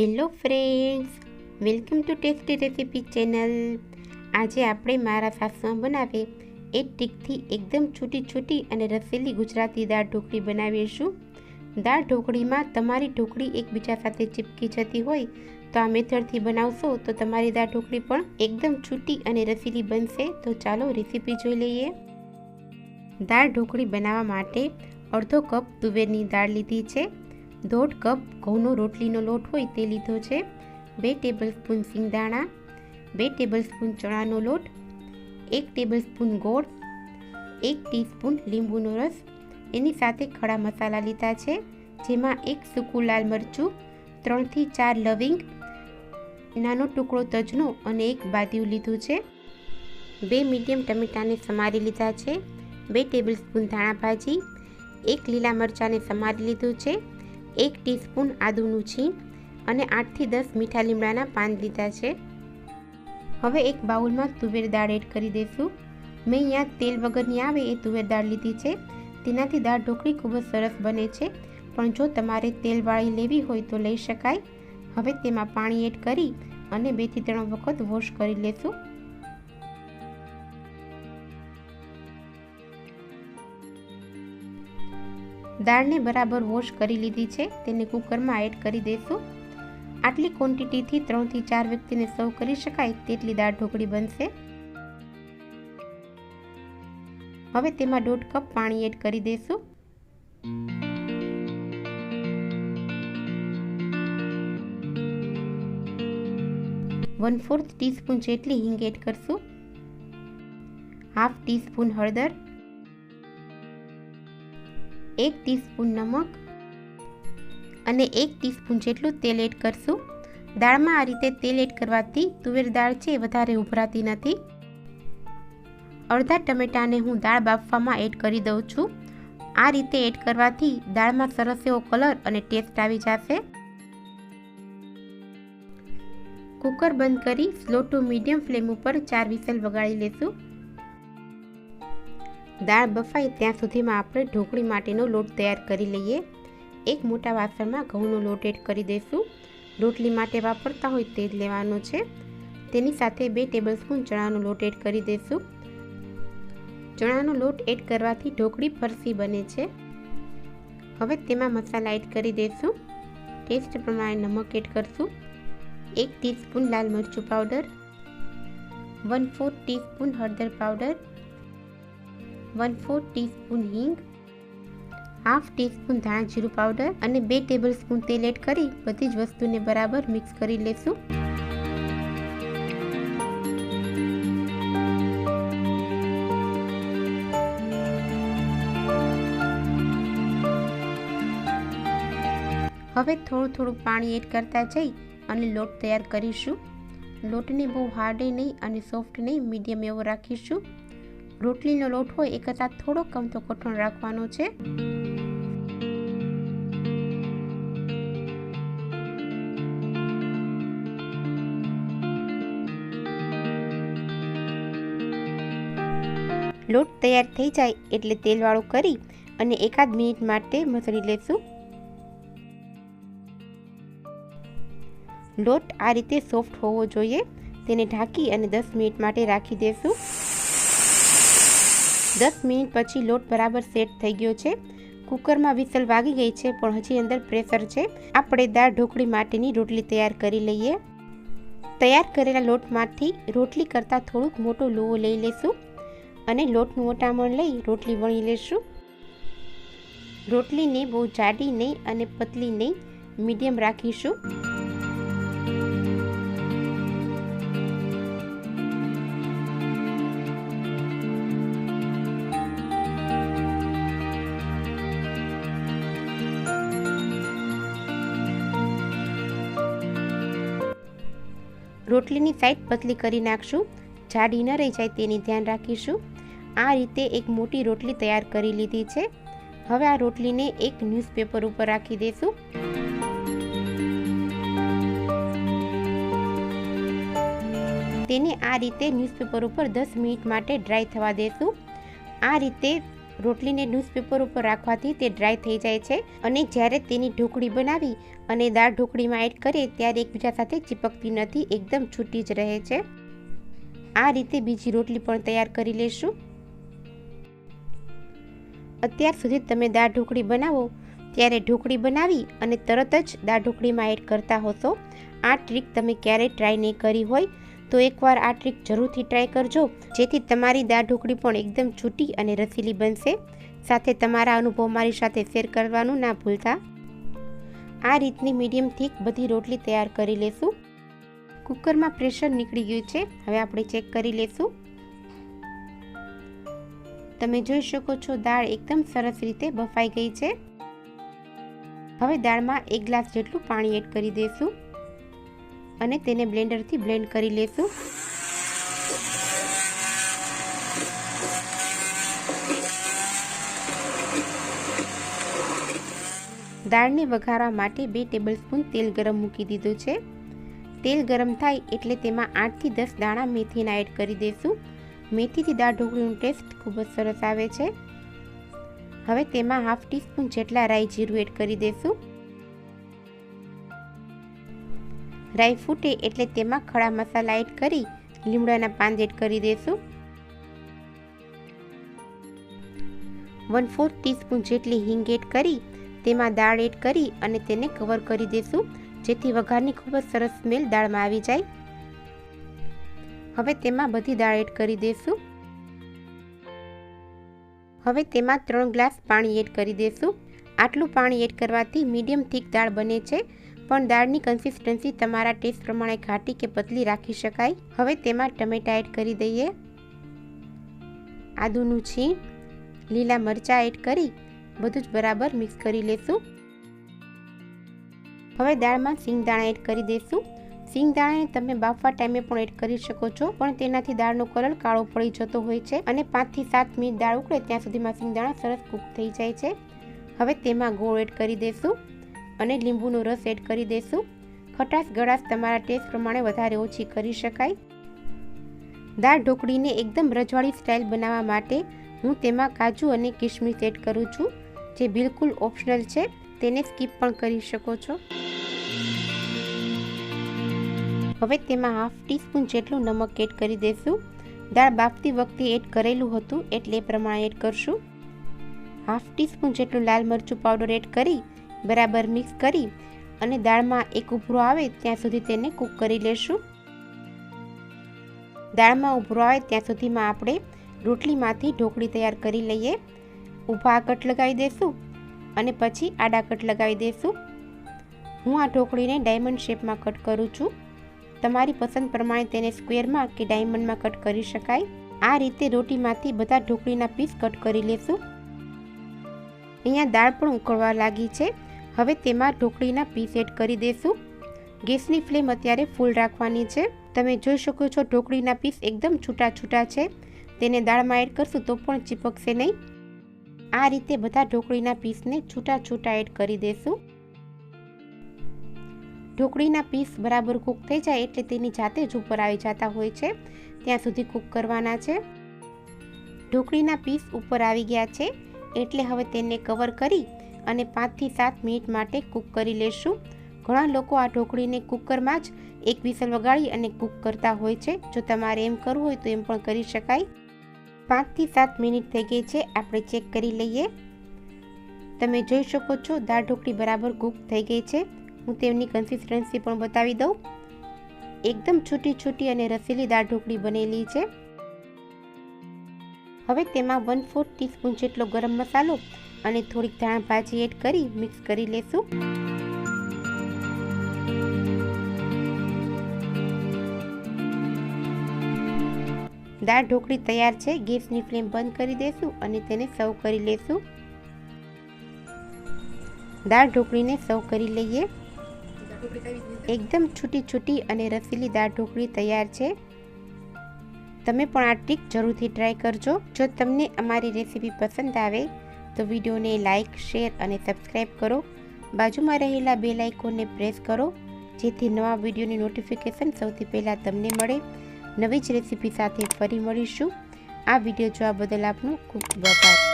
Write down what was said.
Hello friends, welcome to tasty recipe channel. આજે આપણે મારા સાસમાં બનાવે એ ટીકથી એકદમ છૂટી છૂટી અને રસેલી ગુજરાતી દાળ ઢોકળી બનાવીશું. દાળ ઢોકળીમાં તમારી ઢોકળી એકબીજા સાથે ચીપકી જતી હોય તો આ મેથડથી બનાવશો તો તમારી દાળ ઢોકળી પણ એકદમ છૂટી અને રસીલી બનશે. તો ચાલો રેસીપી જોઈ લઈએ. દાળ ઢોકળી બનાવવા માટે અડધો કપ તુવેરની દાળ લીધી છે. દોઢ કપ ઘઉંનો રોટલીનો લોટ હોય તે લીધો છે. બે ટેબલ સ્પૂન સિંગદાણા, બે ટેબલ સ્પૂન ચણાનો લોટ, એક ટેબલ સ્પૂન ગોળ, એક ટીસ્પૂન લીંબુનો રસ. એની સાથે ખડા મસાલા લીધા છે, જેમાં એક સૂકું લાલ મરચું, ત્રણથી ચાર લવિંગ, નાનો ટુકડો તજનો અને એક બાદિયું લીધું છે. બે મીડિયમ ટમેટાને સમારી લીધા છે, બે ટેબલ સ્પૂન ધાણા ભાજી, એક લીલા મરચાંને સમારી લીધું છે. એક ટીસ્પૂન આદુનું છીણ અને આઠથી દસ મીઠા લીમડાના પાન લીધા છે. હવે એક બાઉલમાં તુવેર દાળ એડ કરી દઈશું મેં અહીંયા તેલ વગરની આવે એ તુવેર દાળ લીધી છે. તેનાથી દાળ ઢોકળી ખૂબ જ સરસ બને છે. પણ જો તમારે તેલવાળી લેવી હોય તો લઈ શકાય. હવે તેમાં પાણી એડ કરી અને બેથી ત્રણ વખત વોશ કરી લેશું. દાળને બરાબર વોશ કરી લીધી છે. તેને કુકરમાં એડ કરી દઈશું. આટલી ક્વોન્ટિટીથી ત્રણથી ચાર વ્યક્તિને સર્વ કરી શકાય તેટલી દાળ ઢોકળી બનશે. હવે તેમાં દોઢ કપ પાણી એડ કરી દઈશું. વન ફોર્થ ટીસ્પૂન જેટલી હિંગ એડ કરશું. હાફ ટીસ્પૂન હળદર. એક ટીસ્પૂન નમક અને એક ટીસ્પૂન જેટલું તેલ એડ કરશું. દાળમાં આ રીતે તેલ એડ કરવાથી તુવેર દાળ છે વધારે ઉભરાતી નથી. અડધા ટમેટાને હું દાળ બાફવામાં એડ કરી દઉં છું. આ રીતે એડ કરવાથી દાળમાં સરસ એવો કલર અને ટેસ્ટ આવી જશે. કુકર બંધ કરી સ્લો ટુ મીડિયમ ફ્લેમ ઉપર ચાર વિસલ વગાડી લેશું. દાળ બફાય ત્યાં સુધીમાં આપણે ઢોકળી માટેનો લોટ તૈયાર કરી લઈએ. એક મોટા વાસણમાં ઘઉંનો લોટ એડ કરી દઈશું. રોટલી માટે વાપરતા હોય તે જ લેવાનો છે. તેની સાથે બે ટેબલ સ્પૂન ચણાનો લોટ એડ કરી દઈશું. ચણાનો લોટ એડ કરવાથી ઢોકળી ફરસી બને છે. હવે તેમાં મસાલા એડ કરી દઈશું. ટેસ્ટ પ્રમાણે નમક એડ કરશું. એક ટીસ્પૂન લાલ મરચું પાવડર. વન ફોર ટીસ્પૂન હળદર પાવડર. વન ફોર ટીસ્પૂન હિંગ હાફ ટીસ્પૂન ધાણા જીરું પાવડર અને બે ટેબલ સ્પૂન તેલ એડ કરી બધી જ વસ્તુને બરાબર મિક્સ કરી લેશું. હવે થોડું થોડું પાણી એડ કરતા જઈ અને લોટ તૈયાર કરીશું. લોટને બહુ હાર્ડે નહીં અને સોફ્ટ નહીં મીડિયમ એવો રાખીશું. રોટલીનો લોટ હોય એ કરતાં થોડો કમ તો કઠણ રાખવાનો છે. લોટ તૈયાર થઈ જાય એટલે તેલવાળું કરી અને એકાદ મિનિટ માટે મસળી લેશું. લોટ આ રીતે સોફ્ટ હોવો જોઈએ. તેને ઢાંકી અને દસ મિનિટ માટે રાખી દેશું. દસ મિનિટ પછી લોટ બરાબર સેટ થઈ ગયો છે. કુકરમાં વિસલ વાગી ગઈ છે, પણ હજી અંદર પ્રેશર છે. આપણે દાળ ઢોકળી માટેની રોટલી તૈયાર કરી લઈએ. તૈયાર કરેલા લોટમાંથી રોટલી કરતાં થોડુંક મોટો લોવો લઈ લઈશું અને લોટનું મોટામણ લઈ રોટલી વણી લેશું રોટલીને બહુ જાડી નહીં અને પતલી નહીં, મીડિયમ રાખીશું. રોટલીની સાઈડ પતલી કરી નાખશું, જાડી ન રહી જાય તેની ધ્યાન રાખીશું. આ રીતે એક મોટી રોટલી તૈયાર કરી લીધી છે. હવે આ રોટલીને એક ન્યૂઝપેપર ઉપર રાખી દઈશું તેને આ રીતે ન્યૂઝપેપર ઉપર દસ મિનિટ માટે ડ્રાય થવા દેશું. આ રીતે રોટલીને ન્યૂઝપેપર ઉપર રાખવાથી તે ડ્રાય થઈ જાય છે અને જ્યારે તેની ઢોકળી બનાવી અને દાળ ઢોકળીમાં એડ કરીએ ત્યારે એકબીજા સાથે ચીપકતી નથી, એકદમ છૂટી જ રહે છે. આ રીતે બીજી રોટલી પણ તૈયાર કરી લેશું. અત્યાર સુધી તમે દાળ ઢોકળી બનાવો ત્યારે ઢોકળી બનાવી અને તરત જ દાળ ઢોકળીમાં એડ કરતા હોશો. આ ટ્રીક તમે ક્યારેય ટ્રાય નહીં કરી હોય તો એકવાર આ ટ્રીક જરૂરથી ટ્રાય કરજો, જેથી તમારી દાળ ઢોકળી પણ એકદમ છૂટી અને રસીલી બનશે. સાથે તમારા અનુભવ મારી સાથે શેર કરવાનું ના ભૂલતા. આ રીતની મીડિયમ થીક બધી રોટલી તૈયાર કરી લેશું. કુકરમાં પ્રેશર નીકળી ગયું છે, હવે આપણે ચેક કરી લેશું. તમે જોઈ શકો છો દાળ એકદમ સરસ રીતે બફાઈ ગઈ છે. હવે દાળમાં એક ગ્લાસ જેટલું પાણી એડ કરી દઈશું અને તેને બ્લેન્ડરથી બ્લેન્ડ કરી લેશું. દાળને વઘારવા માટે બે ટેબલ સ્પૂન તેલ ગરમ મૂકી દીધું છે. તેલ ગરમ થાય એટલે તેમાં આઠથી દસ દાણા મેથીના એડ કરી દઈશું મેથીથી દાળ ઢોકળીનું ટેસ્ટ ખૂબ જ સરસ આવે છે. હવે તેમાં હાફ ટીસ્પૂન જેટલા રાઈ જીરું એડ કરી દઈશું રાઈ ફૂટે એટલે તેમાં ખડા મસાલા એડ કરી લીમડાના પાન એડ કરી દઈશું વન ફોર્થ ટીસ્પૂન જેટલી હિંગ એડ કરી, તેમાં દાળ એડ કરી અને તેને કવર કરી દઈશું જેથી વઘારની ખૂબ જ સરસ સ્મેલ દાળમાં આવી જાય. હવે તેમાં બધી દાળ એડ કરી દઈશું હવે તેમાં ત્રણ ગ્લાસ પાણી એડ કરી દઈશું આટલું પાણી એડ કરવાથી મીડિયમ થીક દાળ બને છે. પણ દાળની કન્સિસ્ટન્સી તમારા ટેસ્ટ પ્રમાણે ઘાટી કે પતલી રાખી શકાય. હવે તેમાં ટમેટા એડ કરી દઈએ. આદુનું છીણ, લીલા મરચાં એડ કરી, બધું જ બરાબર મિક્સ કરી લેશું. હવે દાળમાં સિંગદાણા એડ કરી દઈશું સિંગદાણાને તમે બાફવા ટાઈમે પણ એડ કરી શકો છો, પણ તેનાથી દાળનો કલર કાળો પડી જતો હોય છે અને પાંચથી સાત મિનિટ દાળ ઉકળે ત્યાં સુધીમાં સિંગદાણા સરસ કૂક થઈ જાય છે. હવે તેમાં ગોળ એડ કરી દઈશું અને લીંબુનો રસ એડ કરી દઈશું ખટાશ ગળાશ તમારા ટેસ્ટ પ્રમાણે વધારે ઓછી કરી શકાય. દાળ ઢોકળીને એકદમ રજવાડી સ્ટાઇલ બનાવવા માટે હું તેમાં કાજુ અને કિશમિશ એડ કરું છું, જે બિલકુલ ઓપ્શનલ છે, તેને સ્કીપ પણ કરી શકો છો. હવે તેમાં હાફ ટીસ્પૂન જેટલું નમક એડ કરી દઈશું દાળ બાફતી વખતે એડ કરેલું હતું એટલે એ પ્રમાણે એડ કરશું. હાફ ટીસ્પૂન જેટલું લાલ મરચું પાવડર એડ કરી બરાબર મિક્સ કરી અને દાળમાં એક ઉભરો આવે ત્યાં સુધી તેને કૂક કરી લેશું. દાળમાં ઉભરો આવે ત્યાં સુધીમાં આપણે રોટલીમાંથી ઢોકળી તૈયાર કરી લઈએ. ઊભા કટ લગાવી દઈશું અને પછી આડા કટ લગાવી દઈશું હું આ ઢોકળીને ડાયમંડ શેપમાં કટ કરું છું. તમારી પસંદ પ્રમાણે તેને સ્ક્વેરમાં કે ડાયમંડમાં કટ કરી શકાય. આ રીતે રોટીમાંથી બધા ઢોકળીના પીસ કટ કરી લેશું. અહીંયા દાળ પણ ઉકળવા લાગી છે. હવે તેમાં ઢોકળીના પીસ એડ કરી દઈશું ગેસની ફ્લેમ અત્યારે ફૂલ રાખવાની છે. તમે જોઈ શકો છો ઢોકળીના પીસ એકદમ છૂટા છૂટા છે. તેને દાળમાં એડ કરશું તો પણ ચીપકશે નહીં. આ રીતે બધા ઢોકળીના પીસને છૂટા છૂટા એડ કરી દઈશું ઢોકળીના પીસ બરાબર કૂક થઈ જાય એટલે તેની જાતે જ ઉપર આવી જતા હોય છે. ત્યાં સુધી કૂક કરવાના છે. ઢોકળીના પીસ ઉપર આવી ગયા છે. એટલે હવે તેને કવર કરી અને પાંચથી સાત મિનિટ માટે કૂક કરી લેશું. ઘણા લોકો આ ઢોકળીને કુકરમાં જ એક વિસલ વગાડી અને કૂક કરતા હોય છે. જો તમારે એમ કરવું હોય તો એમ પણ કરી શકાય. પાંચથી સાત મિનિટ થઈ ગઈ છે. આપણે ચેક કરી લઈએ. તમે જોઈ શકો છો, દાળ ઢોકળી બરાબર કૂક થઈ ગઈ છે. હું તેમની કન્સિસ્ટન્સી પણ બતાવી દઉં. એકદમ છૂટી છૂટી અને રસીલી દાળ ઢોકળી બનેલી છે. હવે તેમાં વન ફોર્થ ટીસ્પૂન જેટલો ગરમ મસાલો અને થોડીક ધાણા ભાજી એડ કરી, મિક્સ કરી લેશું. દાળ ઢોકળી તૈયાર છે, ગેસની ફ્લેમ બંધ કરી દેશું અને તેને સર્વ કરી લેશું. દાળ ઢોકળીને સર્વ કરી લઈએ. એકદમ છૂટી છૂટી અને રસીલી દાળ ઢોકળી તૈયાર છે. તમે પણ આ ટ્રીક જરૂરથી ટ્રાય કરજો. જો તમને અમારી રેસીપી પસંદ આવે તો વિડીયોને લાઇક, શેર અને સબસ્ક્રાઈબ કરો. બાજુમાં રહેલા બે લાઇકોને પ્રેસ કરો, જેથી નવા વિડીયોની નોટિફિકેશન સૌથી પહેલાં તમને મળે. નવી જ રેસીપી સાથે ફરી મળીશું. આ વીડિયો જોવા બદલ આપનો ખૂબ ખૂબ આભાર.